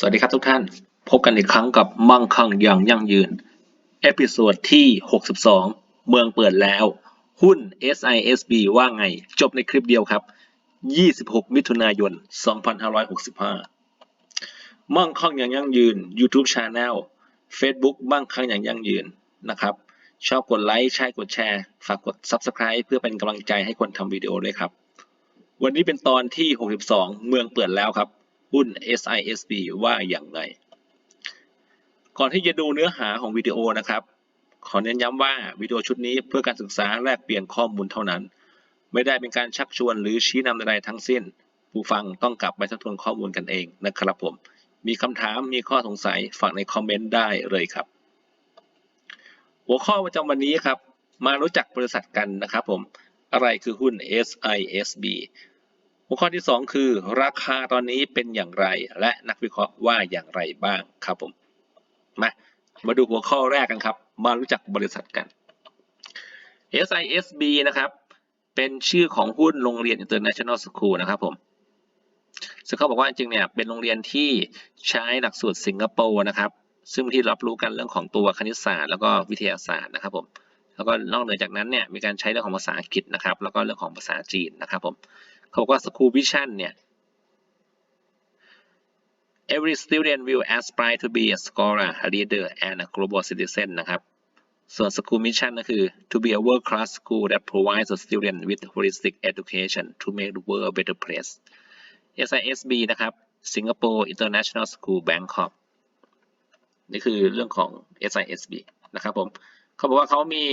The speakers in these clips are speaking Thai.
สวัสดีครับทุกท่าน พบกันอีกครั้งกับมั่งคั่งอย่างยั่งยืน เอพิโซดที่ 62 เมืองเปิดแล้ว หุ้น SISB ว่าไง จบในคลิปเดียวครับ 26 มิถุนายน 2565 มั่งคั่งอย่างยั่งยืน YouTube Channel Facebook มั่งคั่งอย่างยั่งยืนนะครับ ชอบกดไลค์ ใช่กดแชร์ ฝากกด Subscribe เพื่อเป็นกำลังใจให้คนทำวิดีโอด้วยครับ วันนี้เป็นตอนที่ 62 เมืองเปิดแล้วครับ หุ้น SISB ว่าอย่างไร ก่อนที่จะดูเนื้อหาของวิดีโอนะครับ ขอเน้นย้ำว่าวิดีโอชุดนี้เพื่อการศึกษาแลกเปลี่ยนข้อมูลเท่านั้น ไม่ได้เป็นการชักชวนหรือชี้นำใดๆทั้งสิ้น ผู้ฟังต้องกลับไปทบทวนข้อมูลกันเองนะครับผม มีคำถามมีข้อสงสัยฝากในคอมเมนต์ได้เลยครับ หัวข้อประจำวันนี้ครับ มารู้จักบริษัทกันนะครับผม อะไรคือหุ้น SISB หัวข้อที่ 2 คือ ราคาตอนนี้เป็นอย่างไร และนักวิเคราะห์ว่าอย่างไรบ้างครับผมมามาดูหัวข้อแรกกันครับ มารู้จักบริษัทกัน SISB นะครับเป็นชื่อของหุ้นโรงเรียน International School นะครับผมซึ่งเขาบอกว่าจริงเนี่ยเป็นโรงเรียนที่ใช้หลักสูตรสิงคโปร์นะครับ ซึ่งที่รับรู้กันเรื่องของตัวคณิตศาสตร์แล้วก็วิทยาศาสตร์นะครับผมแล้วก็นอกเหนือจากนั้นเนี่ยมีการใช้เรื่องของภาษาอังกฤษนะครับ แล้วก็เรื่องของภาษาจีนนะครับผม เขาบอกว่า School Vision เนี่ย Every student will aspire to be a scholar, a leader, and a global citizen นะครับ ส่วน School Mission ก็คือ to be a world class school that provides the student with holistic education to make the world a better place SISB นะครับ Singapore International School Bangkok นี่คือเรื่องของ SISB นะครับผม เขาบอกว่าเขามี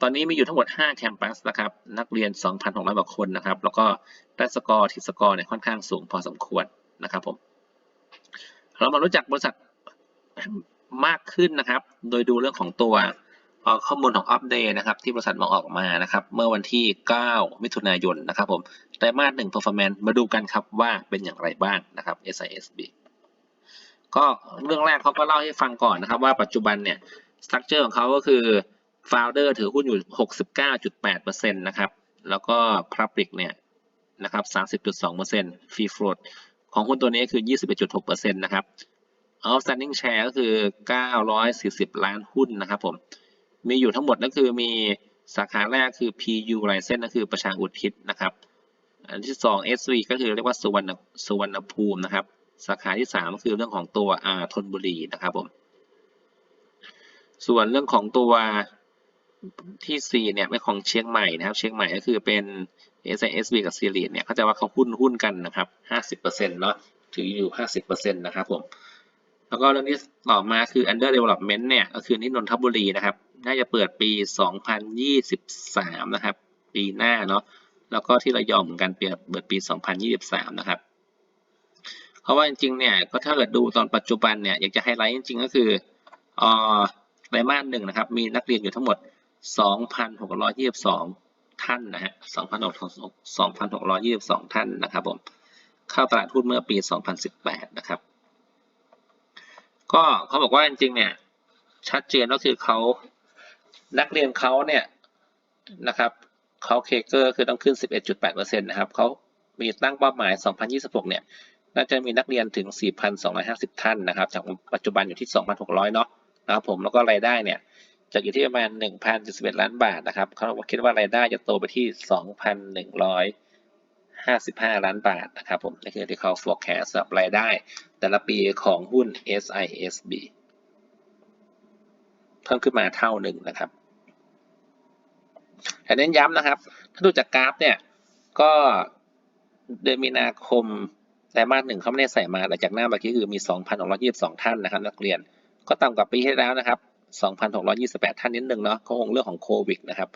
ตอนนี้มีอยู่ทั้งหมด 5 แคมปัสนะครับ นักเรียน 2,600กว่าคนนะครับ แล้วก็ได้สกอร์ที่สกอร์เนี่ยค่อนข้างสูงพอสมควรนะครับผม เรามารู้จักบริษัทมากขึ้นนะครับ โดยดูเรื่องของตัวข้อมูลของอัปเดตนะครับ ที่บริษัทมาออกมานะครับ เมื่อวันที่ 9 มิถุนายนนะครับผมไตรมาสหนึ่ง performance มาดูกันครับว่าเป็นอย่างไรบ้างนะครับ SISB ก็เรื่องแรกเขาก็เล่าให้ฟังก่อนนะครับ ว่าปัจจุบันเนี่ย สตรัคเจอร์ของเขาก็คือ founder ถือหุ้นอยู่ 69.8%นะครับ แล้วก็ public เนี่ยนะครับ 30.2% free float ของหุ้นตัวนี้คือ 21.6%นะครับ outstanding share ก็คือ 940 ล้านหุ้นนะครับผม มีอยู่ทั้งหมดก็คือมีสาขาแรกคือ PU License ก็คือประชาอุทิศนะครับ อันที่สอง SV ก็คือเรียกว่าสุวรรณสุวรรณภูมินะครับ สาขาที่สามก็คือเรื่องของตัวอาธนบุรีนะครับผม ส่วนเรื่องของตัวที่ C เนี่ยเป็นของเชียงใหม่นะครับ เชียงใหม่ก็คือเป็น SSB กับ s i r i เนี่ยเขาจะว่าเขาหุ้นหุ้นกันนะครับ 50%เนาะถืออยู่ 50%นะครับผม แล้วก็เรื่องที่ต่อมาคือ under development เนี่ย ก็คือที่นนทบุรีนะครับ น่าจะเปิดปี 2023 นะครับ ปีหน้าเนาะ แล้วก็ที่ระยองเหมือนกันเปิดเปิดปี 2023 นะครับ เพราะว่าจริงๆ เนี่ย ก็ถ้าเกิดดูตอนปัจจุบันเนี่ย อยากจะไฮไลท์จริงๆ ก็คืออ่อ รมาสหนึ่งนะครับ มีนักเรียนอยู่ทั้งหมด 2,622 ท่านนะฮะ2,622 ท่านนะครับผม เข้าตลาดหุ้นเมื่อปี 2018 นะครับ ก็เขาบอกว่าจริงๆ เนี่ย ชัดเจนก็คือเขานักเรียนเขาเนี่ยนะครับเขาเคเกอร์คือต้องขึ้น 11.8%นะครับเขามีตั้งเป้าหมาย 2026 เนี่ย น่าจะมีนักเรียนถึง 4,250 ท่านนะครับ จากปัจจุบันอยู่ที่ 2,600 เนาะ นะครับผมแล้วก็รายได้เนี่ยจะอยู่ที่ประมาณ 1,071 ล้านบาทนะครับเขาคิดว่ารายได้จะโตไปที่ 2,155 ล้านบาทนะครับผมนี่คือที่เขา forecast สำหรับรายได้ แต่ละปีของหุ้น SISB เพิ่มขึ้นมาเท่าหนึ่งนะครับแต่เน้นย้ำนะครับ ถ้าดูจากกราฟเนี่ยก็เดือนมีนาคมไตรมาสหนึ่งเขาไม่ได้ใส่มาแต่จากหน้าเมื่อกี้คือมี2,622 ท่านนะครับ นักเรียน ก็ต่ำกว่าปีที่แล้วนะครับ 2,628 ท่านนิดนึงเนาะก็คงเรื่องของโควิดนะครับ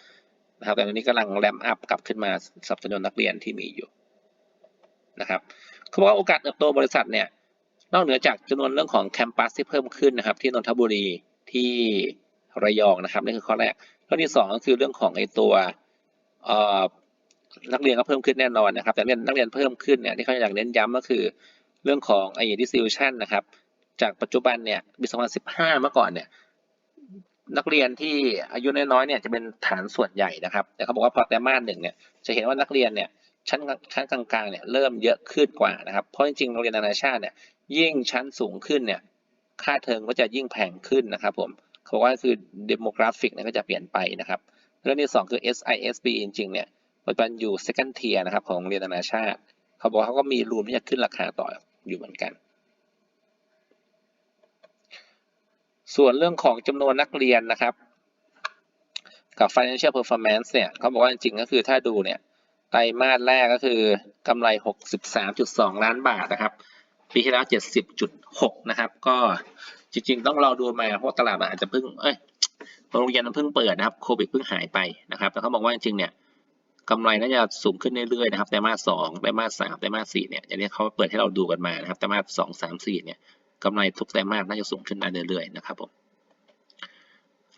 นะครับแต่ตอนนี้กำลังแรมอัพกลับขึ้นมาสับสนนนักเรียนที่มีอยู่นะครับเขาบอกว่าโอกาสเติบโตบริษัทเนี่ยนอกเหนือจากจำนวนเรื่องของแคมปัสที่เพิ่มขึ้นนะครับ ที่นนทบุรีที่ระยองนะครับนี่คือข้อแรกข้อที่สองก็คือเรื่องของไอ้ตัวนักเรียนก็เพิ่มขึ้นแน่นอนนะครับ แต่เรียนนักเรียนเพิ่มขึ้นเนี่ยที่เขาอยากเน้นย้ำก็คือเรื่องของไอ้ distribution นะครับ จากปัจจุบันเนี่ยปี 2015 เมื่อก่อนเนี่ยนักเรียนที่อายุน้อยๆเนี่ยจะเป็นฐานส่วนใหญ่นะครับ แต่เขาบอกว่าพอไตรมาสหนึ่งเนี่ยจะเห็นว่านักเรียนเนี่ยชั้นชั้นกลางๆเนี่ยเริ่มเยอะขึ้นกว่านะครับ เพราะจริงๆโรงเรียนนานาชาติเนี่ยยิ่งชั้นสูงขึ้นเนี่ยค่าเทอมก็จะยิ่งแพงขึ้นนะครับผมเขาบอกว่าคือ demographic เนี่ยก็จะเปลี่ยนไปนะครับเรื่องที่สองคือ SISB จริงๆเนี่ยปัจจุบันอยู่ second tier นะครับของโรงเรียนนานาชาติ เขาบอกเขาก็มีรูมที่จะขึ้นราคาต่ออยู่เหมือนกัน ส่วนเรื่องของจำนวนนักเรียนนะครับ กับ financial performance เนี่ยเขาบอกว่าจริงๆก็คือถ้าดูเนี่ยไตรมาสแรกก็คือกำไร 63.2 ล้านบาทนะครับ ปีที่แล้ว 70.6 นะครับ ก็จริง ๆ ต้องรอดูมาเพราะตลาดมันอาจจะเพิ่งเอ้ยโรงเรียนมันเพิ่งเปิดนะครับโควิดเพิ่งหายไปนะครับแล้วเขาบอกว่าจริงๆเนี่ยกำไรน่าจะสูงขึ้นเรื่อยๆนะครับไตรมาสสองไตรมาสสามไตรมาสสี่เนี่ยอย่างนี้เขาเปิดให้เราดูกันมานะครับไตรมาสสองสามสี่เนี่ย กำไรทุกไตรมาสน่าจะสูงขึ้นได้เรื่อยๆนะครับผม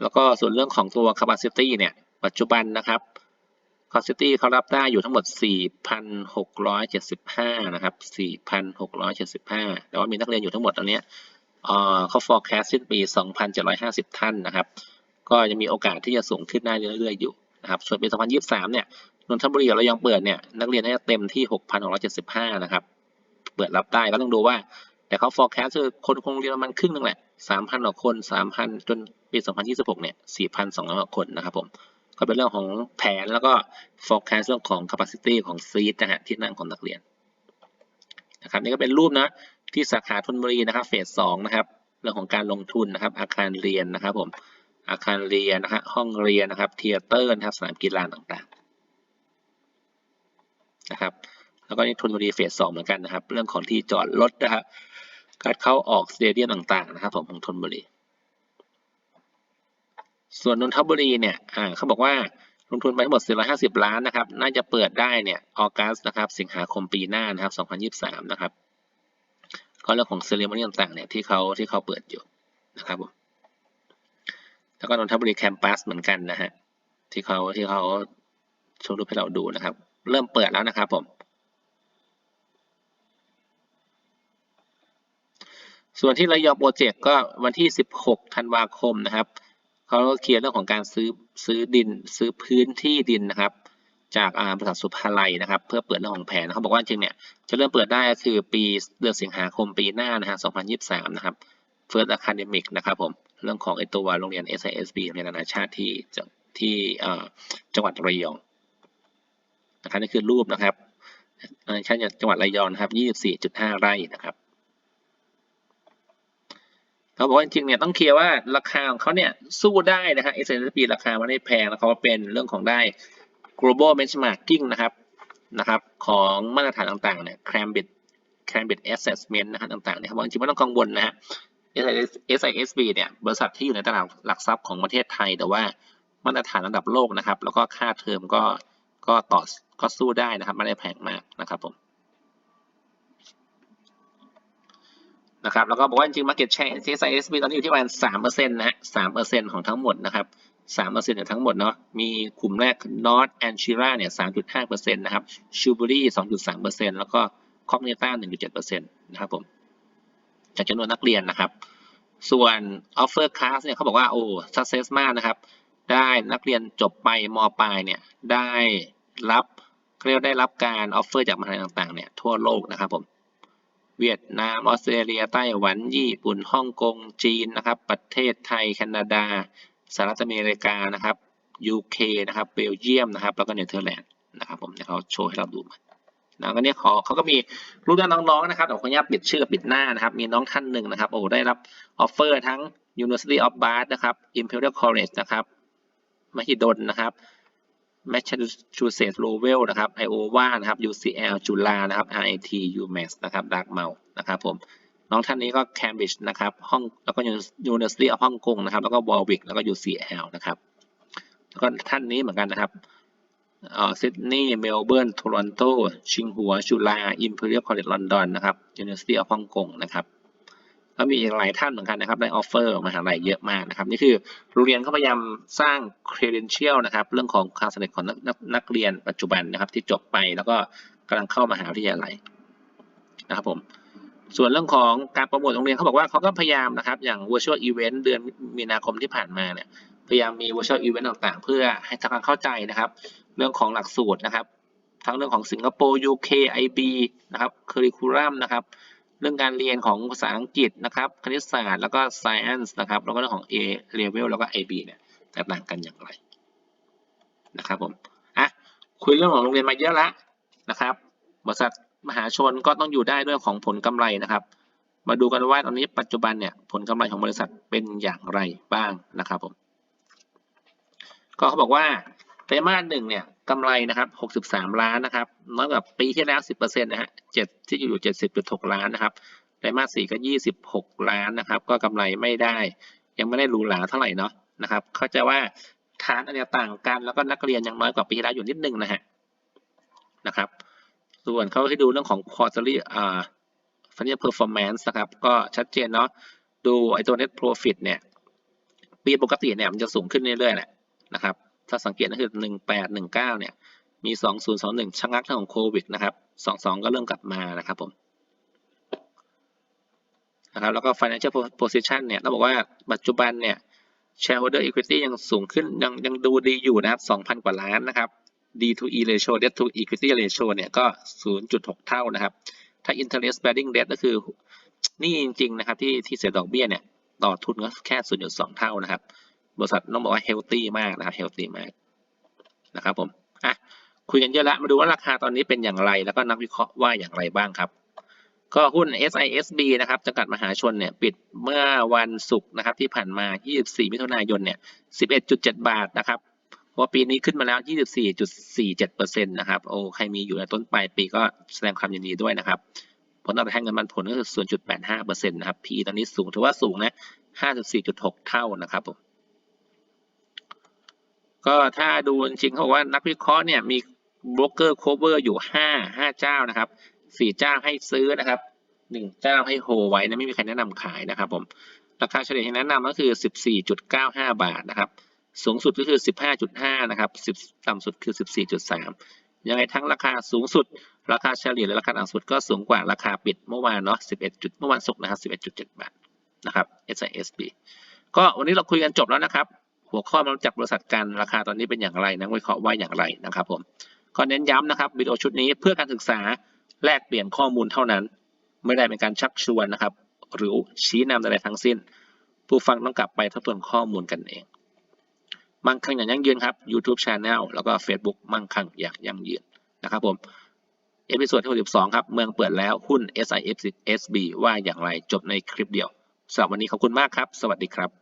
แล้วก็ส่วนเรื่องของตัว capacity เนี่ยปัจจุบันนะครับ capacity เขารับได้อยู่ทั้งหมด 4,675 นะครับ 4,675 แต่ว่ามีนักเรียนอยู่ทั้งหมดตอนนี้เอ่อเขา forecast สิ้นปี 2,750 ท่านนะครับ ก็ยังมีโอกาสที่จะสูงขึ้นได้เรื่อยๆอยู่นะครับส่วนปี 2023 เนี่ยนนทบุรีเรายังเปิดเนี่ยนักเรียนน่าจะเต็มที่ 6,675 นะครับ เปิดรับได้ก็ต้องดูว่า แต่เขา forecast คือคนคงเรียนประมาณครึ่งนึงแหละ 3,000กว่าคน 3,000 จนปี 2026 เนี่ย 4,200กว่าคนนะครับผม ก็เป็นเรื่องของแผนแล้วก็ forecast เรื่องของ capacity ของ seat นะฮะที่นั่งของนักเรียนนะครับนี่ก็เป็นรูปนะที่สาขาธนบุรีนะครับเฟสสองนะครับเรื่องของการลงทุนนะครับ อาคารเรียนนะครับผมอาคารเรียนนะฮะห้องเรียนนะครับเทเตอร์นะครับสนามกีฬาต่างๆนะครับแล้วก็นี่ธนบุรีเฟสสองเหมือนกันนะครับ เรื่องของที่จอดรถนะครับ การเข้าออกสเตเดียมต่างๆนะครับผมของธนบุรี ส่วนนนทบุรีเนี่ยอ่าเขาบอกว่าลงทุนไปทั้งหมด 450 ล้านนะครับ น่าจะเปิดได้เนี่ยออกัสนะครับ สิงหาคมปีหน้านะครับ 2023 นะครับ ก็เรื่องของเซเลมอนี่ต่างๆเนี่ยที่เขาที่เขาเปิดอยู่นะครับผม แล้วก็นนทบุรีแคมปัสเหมือนกันนะฮะที่เขาที่เขาโชว์รูปให้เราดูนะครับ เริ่มเปิดแล้วนะครับผม ส่วนที่ระยองโปรเจกต์ก็วันที่ 16 ธันวาคมนะครับเขาเคลียร์เรื่องของการซื้อซื้อดินซื้อพื้นที่ดินนะครับ จากบริษัทสุภาลัยนะครับ เพื่อเปิดเรื่องของแผนเขาบอกว่าจริงเนี่ยจะเริ่มเปิดได้ก็คือปีเดือนสิงหาคมปีหน้านะฮะ2023 นะครับ First Academic นะครับผมเรื่องของไอตัวโรงเรียน SISB โรงเรียนนานาชาติที่ที่จังหวัดระยองนะครับนี่คือรูปนะครับนานาชาติจังหวัดระยองนะครับ 24.5 ไร่นะครับ เขาบอกว่าจริงๆเนี่ยต้องเคลียร์ว่าราคาของเขาเนี่ยสู้ได้นะฮะ S&P ราคาไม่ได้แพงแล้วเขาเป็นเรื่องของได้ global benchmarking นะครับนะครับของมาตรฐานต่างๆเนี่ย Cambridge Cambridge assessment นะครับต่างๆเนี่ยเขาบอกจริงๆไม่ต้องกังวลนะฮะ SISB เนี่ยบริษัทที่อยู่ในตลาดหลักทรัพย์ของประเทศไทย แต่ว่ามาตรฐานระดับโลกนะครับ แล้วก็ค่าเทอมก็ก็ต่อก็สู้ได้นะครับไม่ได้แพงมากนะครับผม นะครับแล้วก็บอกว่าจริง market share CSISB ตอนนี้อยู่ที่ประมาณสามเปอร์เซ็นต์นะฮะสามเปอร์เซ็นต์ของทั้งหมดนะครับสามเปอร์เซ็นต์ของทั้งหมดเนาะมีกลุ่มแรก North a n c h i r a เนี่ยสามจุดห้าเปอร์เซ็นต์นะครับ s h u b e r y สองจุดสามเปอร์เซ็นต์แล้วก็ Cognita หนึ่งจุดเจ็ดเปอร์เซ็นต์นะครับผมจากจำนวนนักเรียนนะครับ ส่วน offer class เนี่ยเขาบอกว่าโอ้ success มากนะครับ ได้นักเรียนจบไปมปลายเนี่ยได้รับเรียกได้รับการ offer จากมหาลัยต่างๆเนี่ยทั่วโลกนะครับผม เวียดนามออสเตรเลียไต้หวันญี่ปุ่นฮ่องกงจีนนะครับ ประเทศไทยแคนาดาสหรัฐอเมริกานะครับ UK นะครับเบลเยียมนะครับ แล้วก็เนเธอร์แลนด์นะครับ ผมเขาโชว์ให้เราดูมาแล้วก็เนี่ยขอเขาก็มีรูปหน้าน้องๆนะครับเดี๋ยวขออนุญาตปิดชื่อปิดหน้านะครับ มีน้องท่านหนึ่งนะครับ โอ้ได้รับออฟเฟอร์ทั้ง University of Bath นะครับ Imperial College นะครับมหิดลนะครับ Massachusetts Lowell นะครับ Iowa นะครับ UCL จุฬานะครับ RIT UMass นะครับ Dartmouth นะครับผมน้องท่านนี้ก็ Cambridge นะครับห้องแล้วก็ University of ฮ่องกงนะครับ แล้วก็ Warwick แล้วก็ UCL นะครับแล้วก็ท่านนี้เหมือนกันนะครับออซิดนีย์เมลเบิร์นโทรอนโตชิงหัวจุฬา Imperial College London นะครับ University of ฮ่องกงนะครับ กหลายท่านเหมือนกันนะครับได้ออฟเฟอร์มหาลัยเยอะมากนะครับนี่คือโรงเรียนเขาพยายามสร้าง credential นะครับเรื่องของความสำเร็จของนักนักนักเรียนปัจจุบันนะครับที่จบไปแล้วก็กำลังเข้ามหาวิทยาลัยนะครับผมส่วนเรื่องของการโปรโมทโรงเรียนเขาบอกว่าเขาก็พยายามนะครับอย่าง virtual event เดือนมีนาคมที่ผ่านมาเนี่ยพยายามมี virtual event ต่างๆ เพื่อให้ทำความเข้าใจนะครับ เรื่องของหลักสูตรนะครับ ทั้งเรื่องของสิงคโปร์ UK IB นะครับ curriculum นะครับ เรื่องการเรียนของภาษาอังกฤษนะครับ คณิตศาสตร์แล้วก็ science นะครับแล้วก็เรื่องของ A level แล้วก็ AB เนี่ยแตกต่างกันอย่างไรนะครับผมอะคุยเรื่องของโรงเรียนมาเยอะละนะครับ บริษัทมหาชนก็ต้องอยู่ได้ด้วยของผลกำไรนะครับ มาดูกันว่าตอนนี้ปัจจุบันเนี่ยผลกำไรของบริษัทเป็นอย่างไรบ้างนะครับผมก็เขาบอกว่าไตรมาสหนึ่งเนี่ย กำไรนะครับ 63 ล้านนะครับน้อยกว่าปีที่แล้ว 10%นะฮะเจ็ดที่อยู่ 70.6 ล้านนะครับไตรมาสสี่ก็ 26 ล้านนะครับ ก็กำไรไม่ได้ ยังไม่ได้หรูหราเท่าไหร่เนาะนะครับเข้าใจว่าฐานอันเนี้ยต่างกัน แล้วก็นักเรียนยังน้อยกว่าปีที่แล้วอยู่นิดนึงนะฮะนะครับ ส่วนเขาให้ดูเรื่องของ quarterly อ่า financial performance นะครับ ก็ชัดเจนเนาะดูไอ้ตัว net profit เนี่ย ปีปกติเนี่ยมันจะสูงขึ้นเรื่อยๆแหละนะครับ ถ้าสังเกตก็คือ 1819 เนี่ย มี 2021ชะงักเรื่องของโควิดนะครับ 22 ก็เริ่มกลับมานะครับผมนะครับแล้วก็ financial position เนี่ยต้องบอกว่าปัจจุบันเนี่ย shareholder equity ยังสูงขึ้นยังยังดูดีอยู่นะครับ 2,000 กว่าล้านนะครับ D to E ratio debt to equity ratio เนี่ยก็ 0.6 เท่านะครับ ถ้า interest bearing debt ก็คือนี่จริงๆนะครับที่ที่เสียดอกเบี้ยเนี่ย ต่อทุนก็แค่ 0.2 เท่านะครับ บริษัทต้องบอกว่า healthy มากนะครับ healthy มากนะครับผมอะคุยกันเยอะละมาดูว่าราคาตอนนี้เป็นอย่างไร แล้วก็นักวิเคราะห์ว่าอย่างไรบ้างครับ ก็หุ้น SISB นะครับจำกัดมหาชนเนี่ยปิดเมื่อวันศุกร์นะครับที่ผ่านมา 24 มิถุนายนเนี่ย 11.7 บาทนะครับเพราะว่าปีนี้ขึ้นมาแล้ว 24.47%นะครับโอ้ใครมีอยู่ในต้นปลายปีก็แสดงความยินดีด้วยนะครับผลตอบแทนเงินปันผลก็คือ 0.85%นะครับ PE ตอนนี้สูงถือว่าสูงนะ 54.6 เท่านะครับผม ก็ถ้าดูจริงเขาบอกว่านักวิเคราะห์เนี่ยมีโบรกเกอร์โคเวอร์อยู่5 5เจ้านะครับ4เจ้าให้ซื้อนะครับ1เจ้าให้โฮไว้นะไม่มีใครแนะนำขายนะครับผมราคาเฉลี่ยที่แนะนำก็คือ14.95บาทนะครับสูงสุดก็คือ15.5นะครับ10ต่ำสุดคือ14.3ยังไงทั้งราคาสูงสุด ราคาเฉลี่ยและราคาต่ำสุดก็สูงกว่าราคาปิดเมื่อวานเนาะ11จุดเมื่อวันศุกร์นะครับ11.7บาทนะครับ SISB ก็วันนี้เราคุยกันจบแล้วนะครับ หัวข้อมาจากบริษัทกันราคาตอนนี้เป็นอย่างไรนักวิเคราะห์ว่าอย่างไรนะครับผมก็เน้นย้ำนะครับวิดีโอชุดนี้เพื่อการศึกษาแลกเปลี่ยนข้อมูลเท่านั้น ไม่ได้เป็นการชักชวนนะครับ หรือชี้นำใดๆทั้งสิ้น ผู้ฟังต้องกลับไปทบทวนข้อมูลกันเองมั่งคั่งอย่างยั่งยืนครับ YouTube Channel แล้วก็ Facebook มั่งคั่งอย่างยั่งยืนนะครับผมเอพิโซดที่62ครับ เมืองเปิดแล้วหุ้น SIFSB ว่าอย่างไรจบในคลิปเดียวสำหรับวันนี้ขอบคุณมากครับ สวัสดีครับ